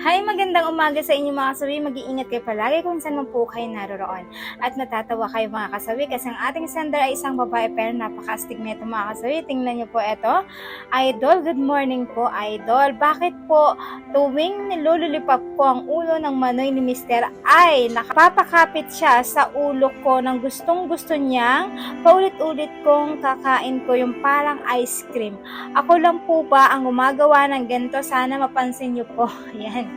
Hi, magandang umaga sa inyo mga kasawi. Mag-iingat kayo palagi kung saan man po kayo naroroon. At natatawa kayo mga kasawi kasi ang ating sender ay isang babae pero napaka-astig nito mga kasawi. Tingnan niyo po ito. Idol, good morning po idol. Bakit po tuwing nilululipap ko ang ulo ng manoy ni Mister ay nakapapakapit siya sa ulo ko ng gustong gusto niyang paulit-ulit kong kakain ko yung parang ice cream. Ako lang po ba ang gumagawa ng ganito? Sana mapansin niyo po. Yan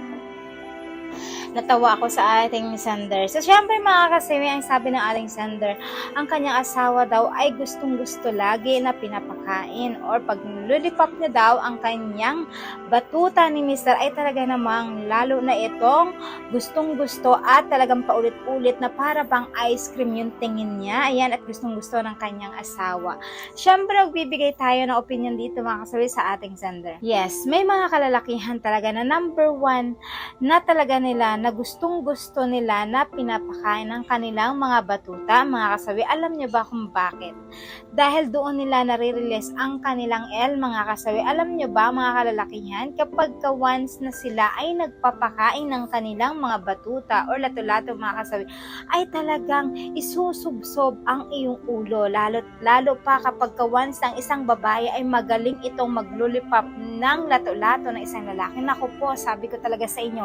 natawa ako sa ating sender. So, syempre mga kasimi, ang sabi ng ating sender, ang kanyang asawa daw ay gustong gusto lagi na pinapakain or pag nilulipap niya daw ang kanyang batuta ni Mr. ay talaga namang lalo na itong gustong gusto at talagang paulit-ulit na para bang ice cream yung tingin niya. Ayan, at gustong gusto ng kanyang asawa. Syempre, magbibigay tayo ng opinion dito mga kasimi sa ating sender. Yes, may mga kalalakihan talaga na number one na talaga nila na gustong gusto nila na pinapakain ng kanilang mga batuta, mga kasawi. Alam niyo ba kung bakit? Dahil doon nila nare-release ang kanilang L, mga kasawi. Alam niyo ba, mga kalalakihan, kapag ka once na sila ay nagpapakain ng kanilang mga batuta or lato-lato, mga kasawi, ay talagang isusubsob ang iyong ulo. Lalo, lalo pa kapag ka once ang isang babae ay magaling itong maglulipap ng lato-lato ng isang lalaki. Naku po, sabi ko talaga sa inyo,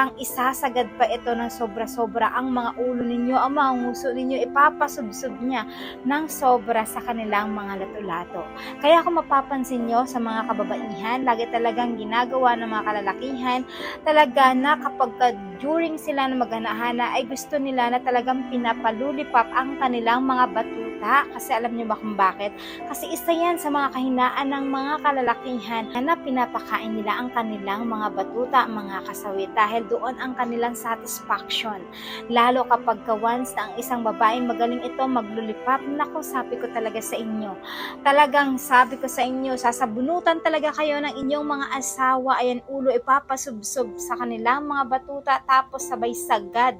talagang isasagad pa ito ng sobra-sobra ang mga ulo ninyo, ang mga nguso ninyo, ipapasubsob niya ng sobra sa kanilang mga lato-lato. Kaya kung mapapansin nyo sa mga kababaihan, lagi talagang ginagawa ng mga kalalakihan, talaga na kapag ka during sila na maghanahana ay gusto nila na talagang pinapalulipap ang kanilang mga batuta. Kasi alam niyo ba kung bakit? Kasi isa yan sa mga kahinaan ng mga kalalakihan na pinapakain nila ang kanilang mga batuta, mga kasawit. Dahil doon ang kanilang satisfaction. Lalo kapag ka once na ang isang babae magaling ito maglulipap, nako sabi ko talaga sa inyo. Talagang sabi ko sa inyo, sasabunutan talaga kayo ng inyong mga asawa, ayan ulo, ipapasubsob sa kanilang mga batuta, tapos sabay sagad.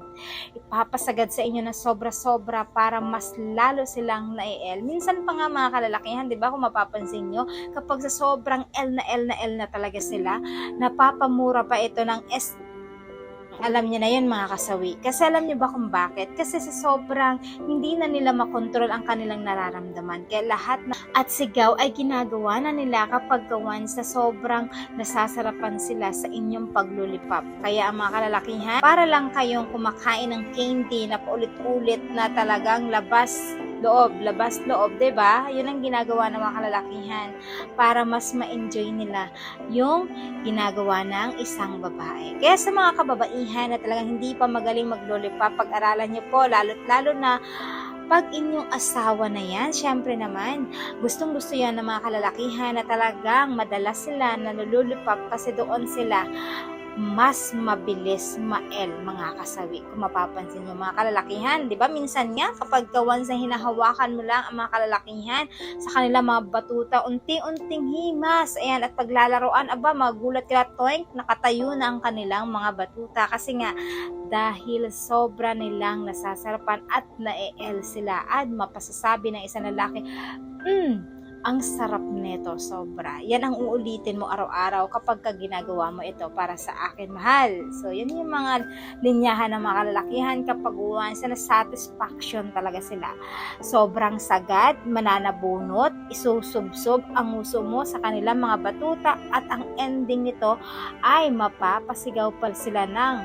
Ipapasagad sa inyo na sobra-sobra para mas lalo silang na-el. Minsan pa nga mga kalalakihan, di ba kung mapapansin nyo, kapag sa sobrang L na L na L na talaga sila, napapamura pa ito ng S alam niyo na yun mga kasawi. Kasi alam niyo ba kung bakit? Kasi sa sobrang hindi na nila makontrol ang kanilang nararamdaman. Kaya lahat na at sigaw ay ginagawa na nila kapag gawan sa sobrang nasasarapan sila sa inyong paglulipap. Kaya ang mga kalalakihan, para lang kayong kumakain ng candy na paulit-ulit na talagang labas loob, labas loob, 'di ba? 'Yun ang ginagawa ng mga kalalakihan para mas ma-enjoy nila yung ginagawa ng isang babae. Kaya sa mga kababaihan na talagang hindi pa magaling maglolipap, pag-aralan niyo po lalo lalo na pag inyong asawa na yan, syempre naman, gustong gusto yan ng mga kalalakihan na talagang madalas sila na nalulupap kasi doon sila mas mabilis mael mga kasawi. Kung mapapansin nyo mga kalalakihan, di ba? Minsan nga kapag gawan sa hinahawakan mo lang ang mga kalalakihan sa kanila mga batuta, unti-unting himas. Ayan, at paglalaroan, aba, magulat ka toink, nakatayo na ang kanilang mga batuta. Kasi nga, dahil sobra nilang nasasarapan at na-el sila at mapasasabi ng isang lalaki, hmm, ang sarap nito, sobra. Yan ang uulitin mo araw-araw kapag ka ginagawa mo ito para sa akin, mahal. So, yan yung mga linyahan ng mga kalalakihan kapag once na satisfaction talaga sila. Sobrang sagad, mananabunot, isusubsob ang uso mo sa kanilang mga batuta at ang ending nito ay mapapasigaw pa sila ng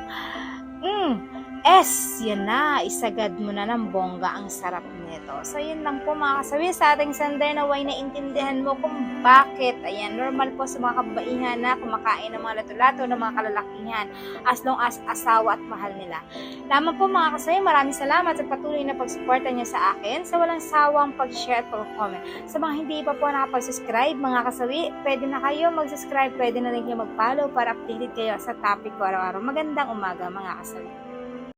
mm, S, yan na, isagad mo na ng bongga ang sarap nito. So, yun lang po mga kasawi sa ating sender na way naintindihan mo kung bakit. Ayan, normal po sa mga kabaihan na kumakain ng mga lato-lato ng mga kalalakihan as long as asawa at mahal nila. Lamang po mga kasawi, maraming salamat sa patuloy na pagsuporta niyo sa akin sa walang sawang pag-share at pag-comment. Sa mga hindi pa po nakapag-subscribe, mga kasawi, pwede na kayo mag-subscribe, pwede na rin kayo mag-follow para updated kayo sa topic ko araw-araw. Magandang umaga mga kasawi.